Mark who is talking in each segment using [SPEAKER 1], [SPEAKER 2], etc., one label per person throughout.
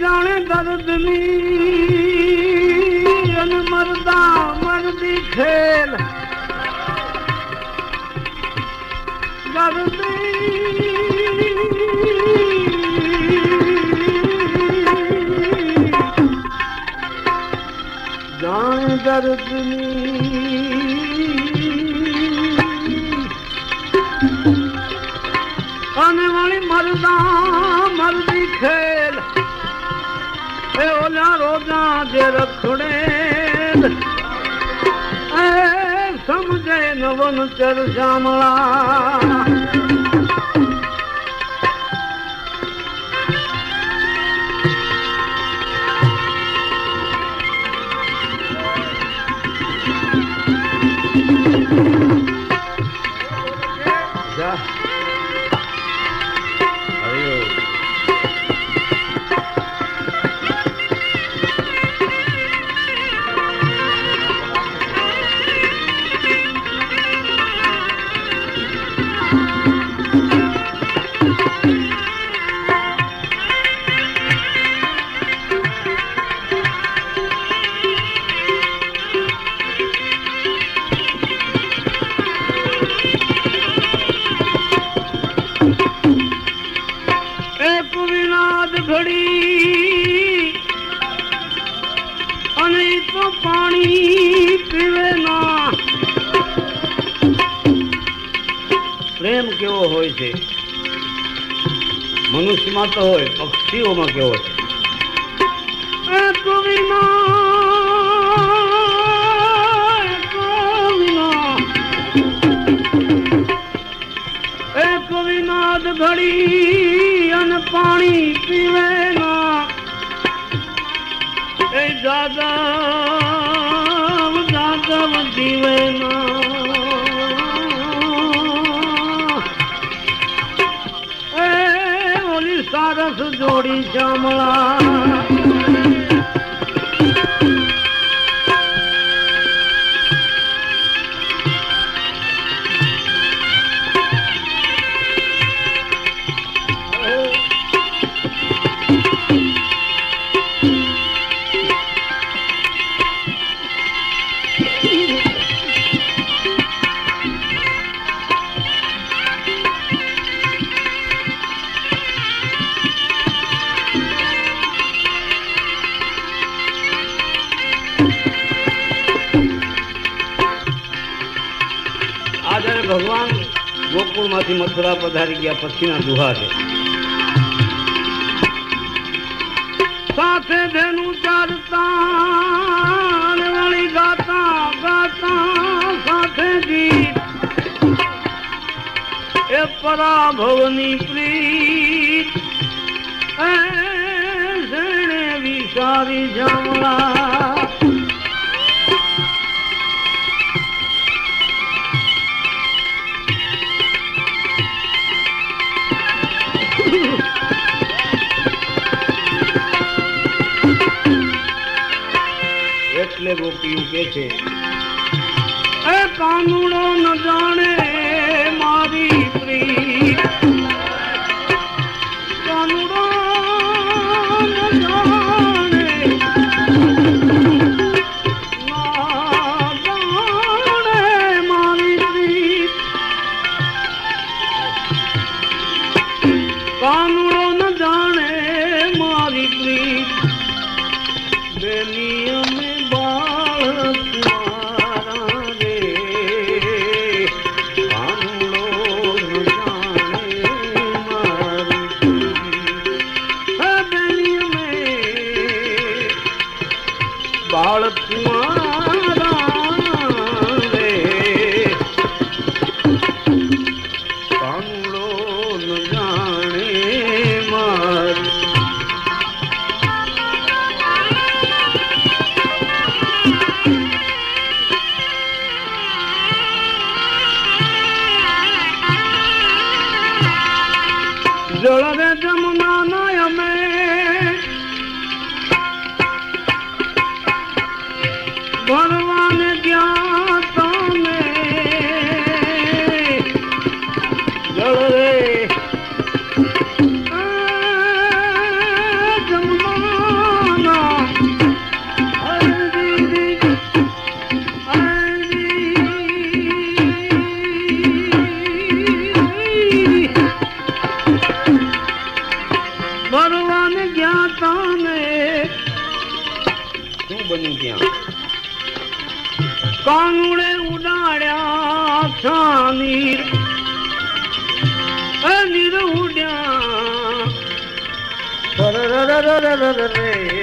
[SPEAKER 1] જાણે દર્દની અને મરદા મરદી ખેલ. જાણે દર્દની. અને વળી મરદા રોજા જે રખડે સમજે નવન ચર શ્યામળા હોય છે. મનુષ્યમાં તો હોય, પક્ષીઓમાં કેવો છે? વિનાદ ઘડી પાણી પીવે ના. એ જાદવ જાદવ જીવે ના. জোড়ি জমলা। ગોકુળમાંથી મથુરા પધારી ગયા પછીના દુહા છે. સાથે ધેનું ચાલતા ગાતા ગાતા, સાથે ગીત. એ પરાભવની પ્રીત વિચારી જામળા. ગોપીઓ કે છે. એ કાનુડો ન જાણે શું બન્યું ત્યાં? કાનુડે ઉડાડ્યા છાનીર નીર ઉડ્યા રે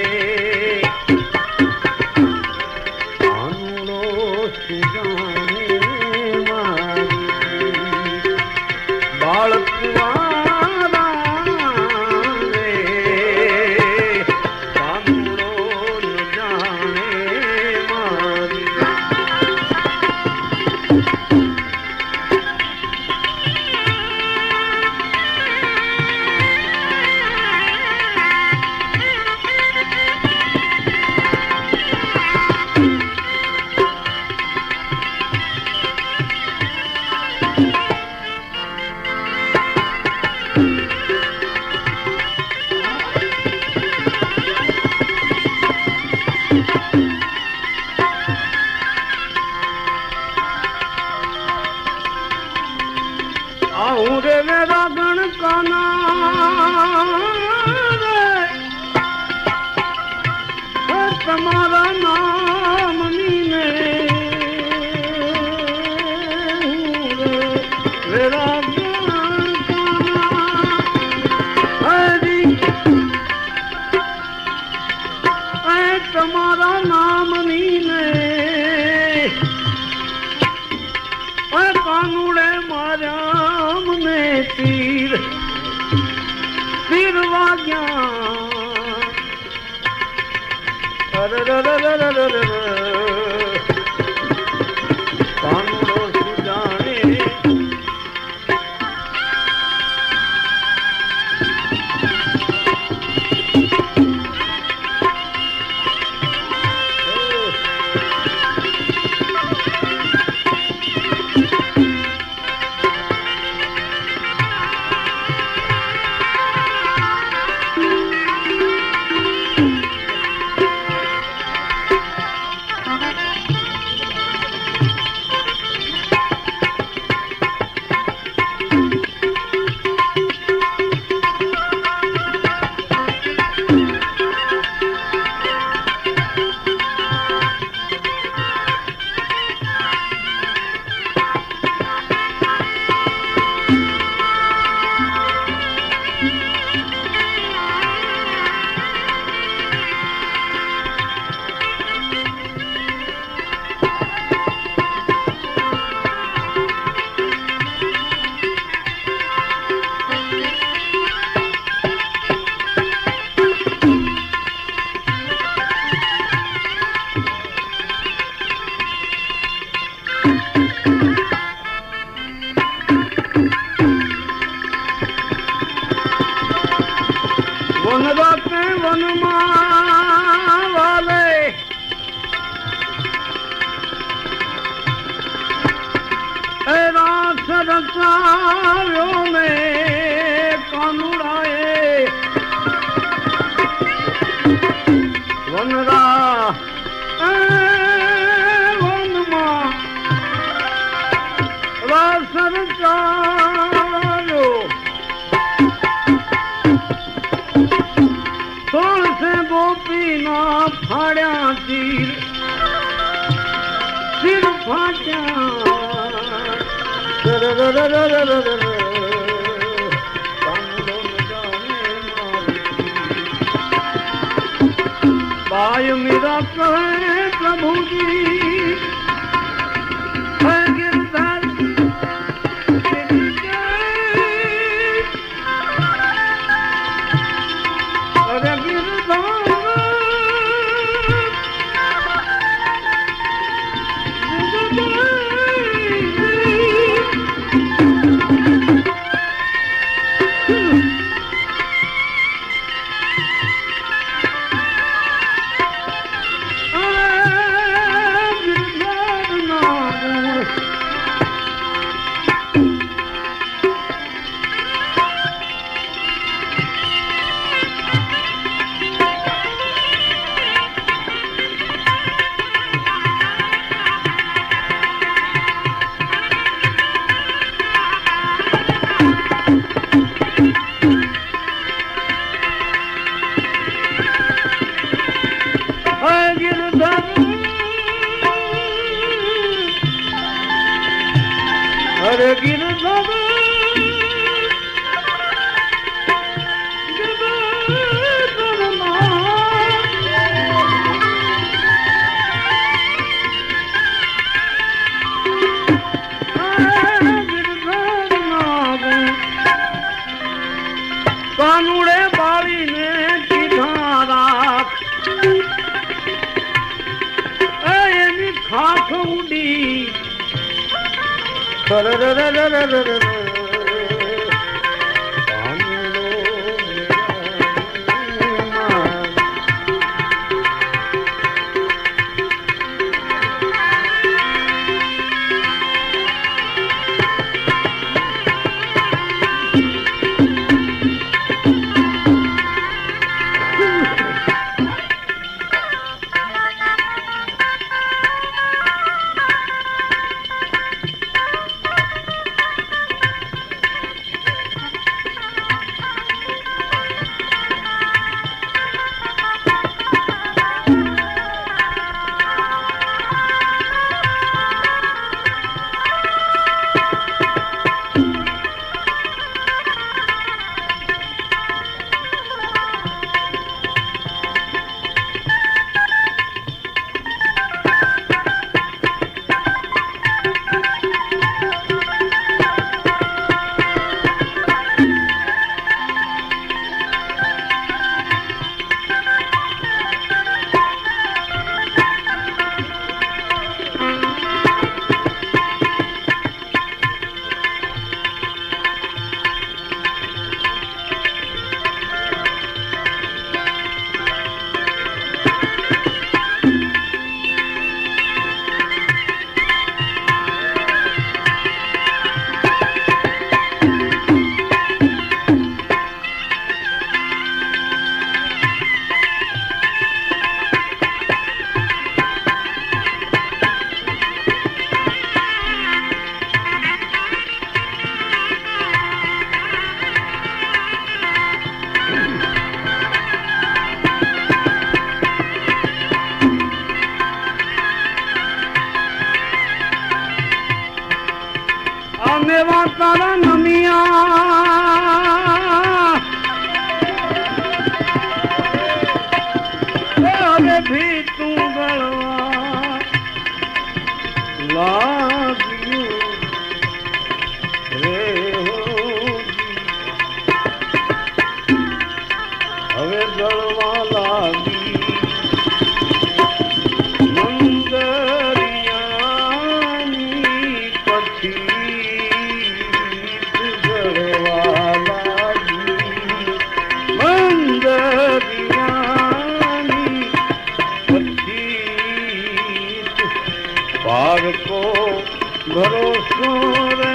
[SPEAKER 1] સરકારો તુલસે ગોપી ના ફાડ્યા તીર તીર ફાટ્યા. બાય મીરા કહે પ્રભુજી કાનુડે બાળીને કીધા રાત એની ખાખ ઉડી પારકો ભરોસો રે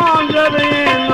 [SPEAKER 1] மாஞ்சரேன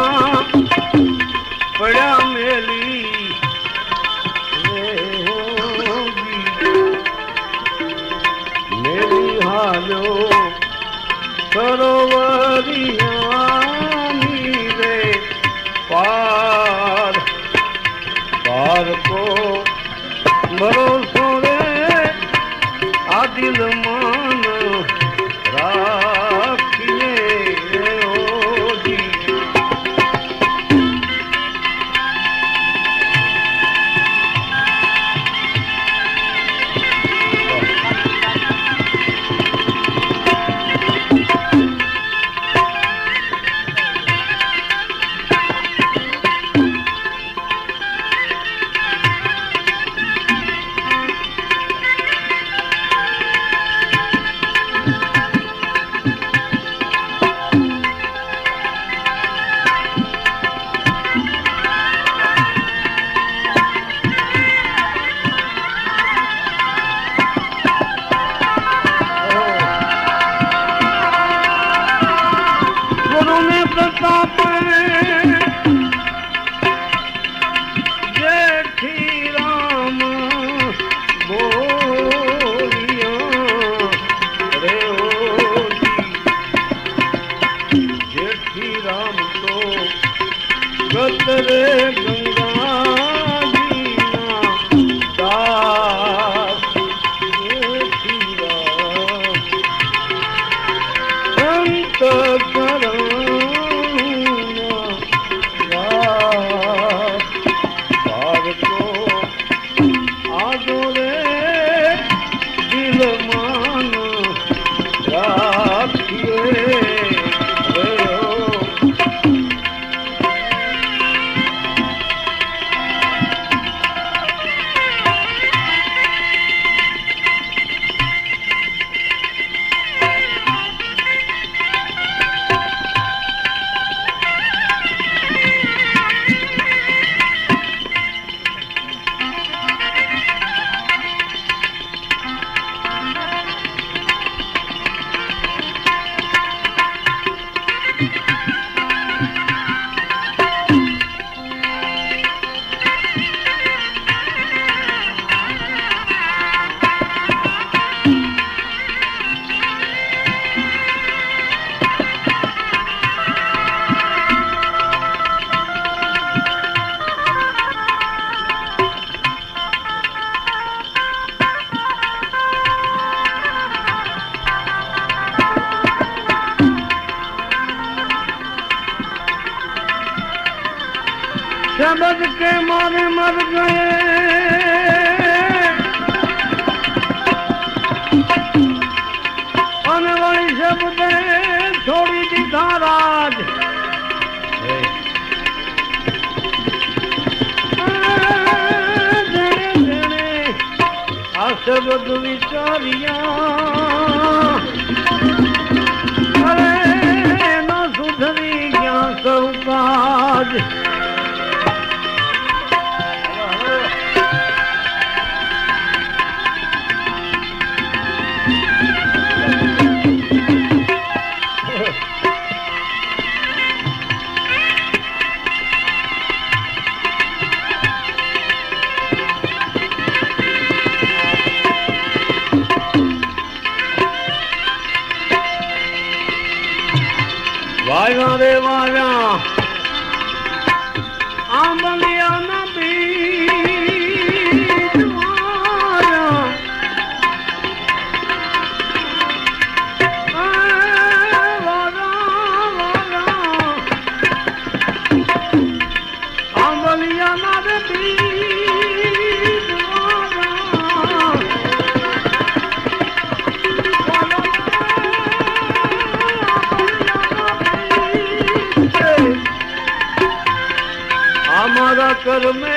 [SPEAKER 1] મારા કર્મે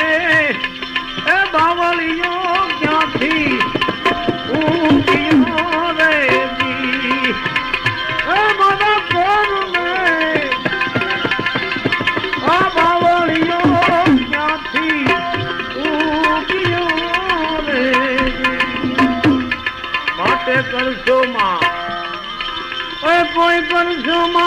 [SPEAKER 1] એ બાવળીઓ ક્યાંથી ઊંઘ્યો રે એ મારા કર્મે આ બાવળીઓ કરશો માં. કોઈ કરશો માં.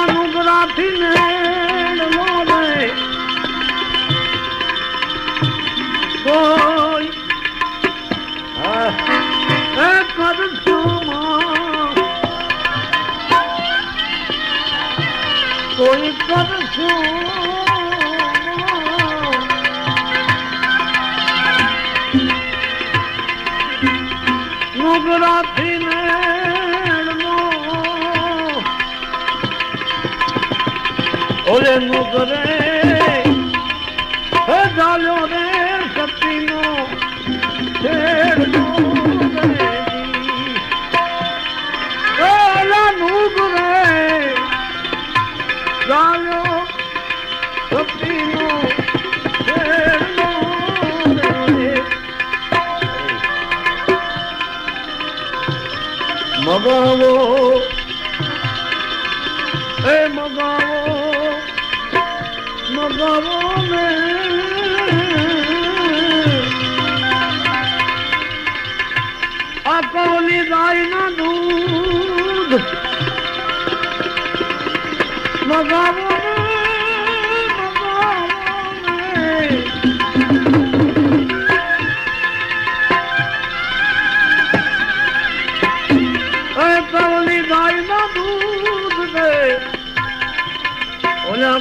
[SPEAKER 1] ઓલે નુગરે હે જાલ્યો રે மகாவோ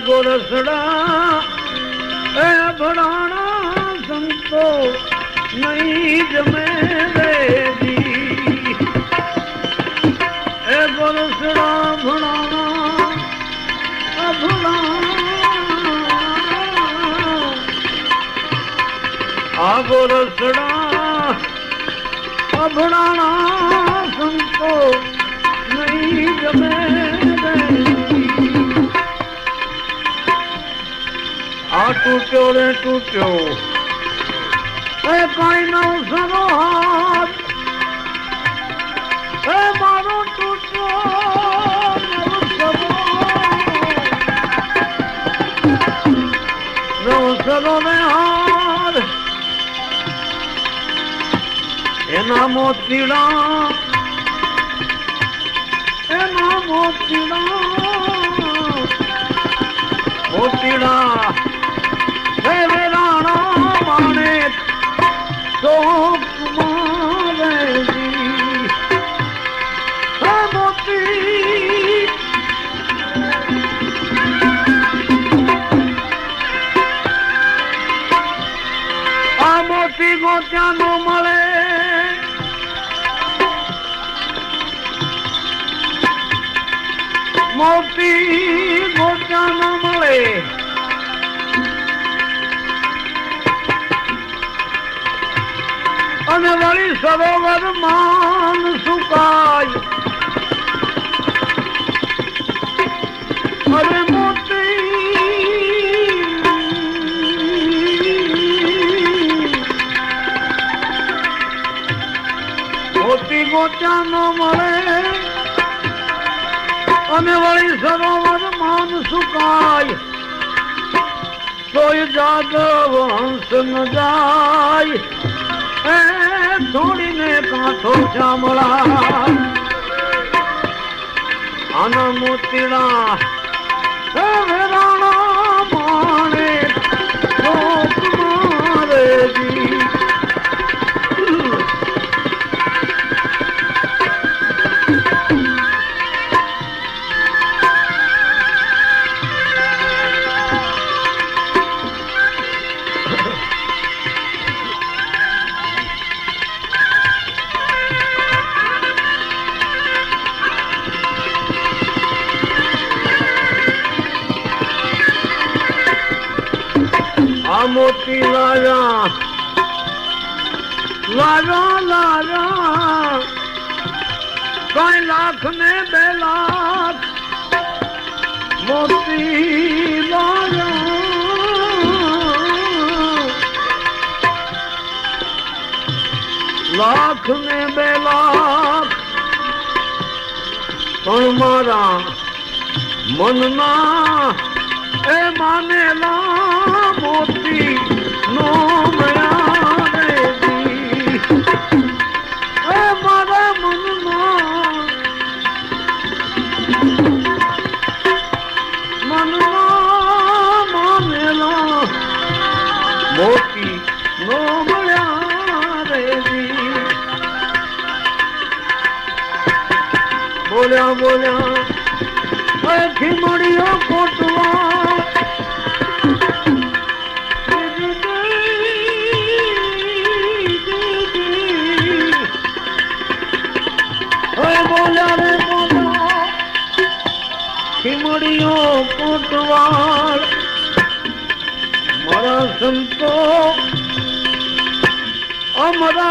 [SPEAKER 1] ગોરસડા, એ ભણાણા સંતો નહીં જમે દેજી એ ગોરસડા ભણાણા અભડાણા. આ ગોરસડા અભણાણા સંતો નહીં જમે તૂટ્યો રે તૂટ્યો એ કઈ નવ સરો એ મારો તૂટ્યો સરો ને હાથ એના મોતીડા એના મોતીડા મોતીડા તો અને વળી સરોવર માન સુકાય. અરે મોતી. મોતી ગોત્યા ન મળે. અને વળી સરોવર માન સુકાય. તોય જાદવ હંસ ન જાય. છોડીને કાંઠો ચામળા આના મોતીડા કઈ લાખ ને બે લાખ. મોતી લાખ ને બે લાખ. પણ મારા મનના એ માનેલા மதா